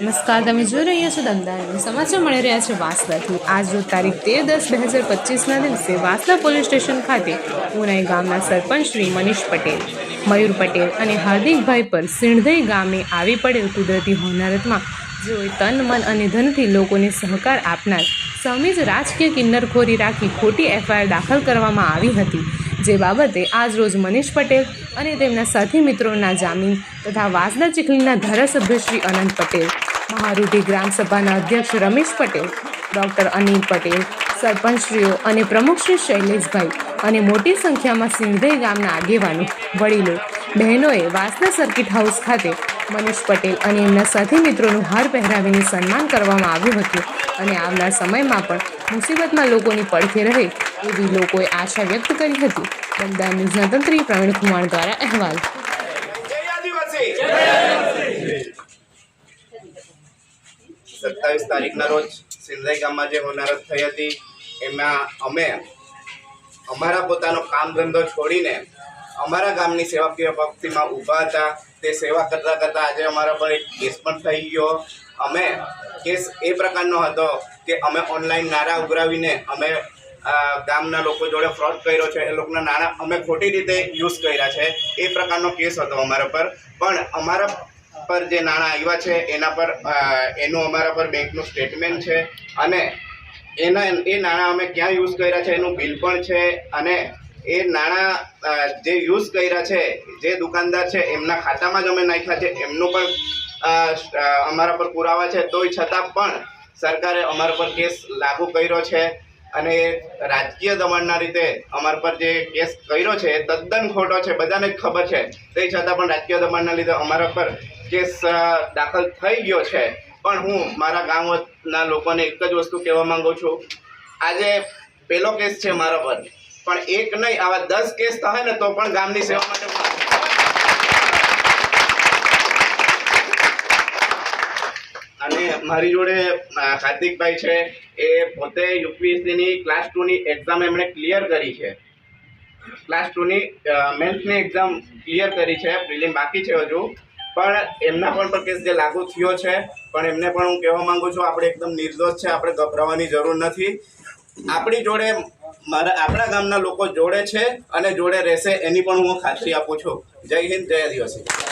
નમસ્કાર, તમે જોઈ રહ્યા છો દમદાર સમાચાર. મળી રહ્યા છે વાસદાથી. આજ તારીખ તેર દસ બે હજાર પચીસના દિવસે વાસદા પોલીસ સ્ટેશન ખાતે ઉનાઈ ગામના સરપંચ શ્રી મનીષ પટેલ, મયુર પટેલ અને હાર્દિકભાઈ પર સિણધઈ ગામે આવી પડેલ કુદરતી હોનારતમાં જેઓએ તન, મન અને ધનથી લોકોને સહકાર આપનાર સમીજ રાજકીય કિન્નરખોરી રાખી ખોટી એફઆઈઆર દાખલ કરવામાં આવી હતી. જે બાબતે આજ રોજ મનીષ પટેલ અને તેમના સાથી મિત્રોના જામીન તથા વાસદા ચીખલીના ધારાસભ્ય શ્રી અનંત પટેલ મહારૂઢી ગ્રામસભાના અધ્યક્ષ રમેશ પટેલ ડૉક્ટર અનિલ પટેલ સરપંચશ્રીઓ અને પ્રમુખશ્રી શૈલેષભાઈ અને મોટી સંખ્યામાં સિંધઈ ગામના આગેવાનો વડીલો બહેનોએ વાસના સર્કિટ હાઉસ ખાતે મનીષ પટેલ અને એમના સાથી મિત્રોનું હાર પહેરાવીને સન્માન કરવામાં આવ્યું હતું અને આવનાર સમયમાં પણ મુસીબતમાં લોકોની પડખે રહે એવી લોકોએ આશા વ્યક્ત કરી હતી. બંદર ન્યૂઝના તંત્રી પ્રવીણ કુમાર દ્વારા અહેવાલ. જય આદિવાસી! સત્તાવીસ તારીખના રોજ સિંધાઈ ગામમાં જે હોનારત થઈ હતી, એમાં અમે, અમારા પોતાનો કામ ધંધો છોડીને અમારા ગામની સેવાકીય ભક્તિમાં ઊભા હતા. તે સેવા કરતાં કરતાં આજે અમારા પર એક કેસ પણ થઈ ગયો. અમે કેસ એ પ્રકારનો હતો કે અમે ઓનલાઈન નારા ઉઘરાવીને અમે ગામના લોકો જોડે ફ્રોડ કર્યો છે. એ લોકોના નાણાં અમે ખોટી રીતે યુઝ કર્યા છે. એ પ્રકારનો કેસ હતો અમારા પર. પણ અમારા પર જે નાણાં આવ્યા છે, એના પર એનું અમારા પર બેંકનું સ્ટેટમેન્ટ છે અને એના, એ નાણાં અમે ક્યાં યુઝ કર્યા છે, એનું બિલ પણ છે અને એ નાણાં જે યુઝ કર્યા છે, જે દુકાનદાર છે, એમના ખાતામાં જ અમે નાખ્યા છે, એમનું પણ અમારા પર પુરાવા છે. તોય છતાં પણ સરકારે અમારા પર કેસ લાગુ કર્યો છે અને રાજકીય દમણના રીતે અમારા પર જે કેસ કર્યો છે એ તદ્દન ખોટો છે, બધાને ખબર છે. તે છતાં પણ રાજકીય દમણના લીધે અમારા પર કેસ દાખલ થઈ ગયો છે. પણ હું મારા ગામના લોકોને એક જ વસ્તુ કહેવા માંગુ છું. આજે પહેલો કેસ છે મારા પર. પણ એક નહીં, આવા દસ કેસ થાય ને તો પણ ગામની સેવા માટે અને મારી જોડે કાર્તિકભાઈ છે. એ પોતે યુપીએસસીની ક્લાસ ટુની એક્ઝામ એમણે ક્લિયર કરી છે. ક્લાસ ટુની મેન્સની એક્ઝામ ક્લિયર કરી છે. પ્રિલિમ બાકી છે હજુ. પણ એમના પણ પર કેસ જે લાગુ થયો છે, પણ એમને પણ હું કહેવા માંગુ છું, આપણે એકદમ નિર્દોષ છે, આપણે ગભરાવાની જરૂર નથી. આપણી જોડે મારા, આપણા ગામના લોકો જોડે છે અને જોડે રહેશે એની પણ હું ખાતરી આપું છું. જય હિન્દ, જય આદિવાસી.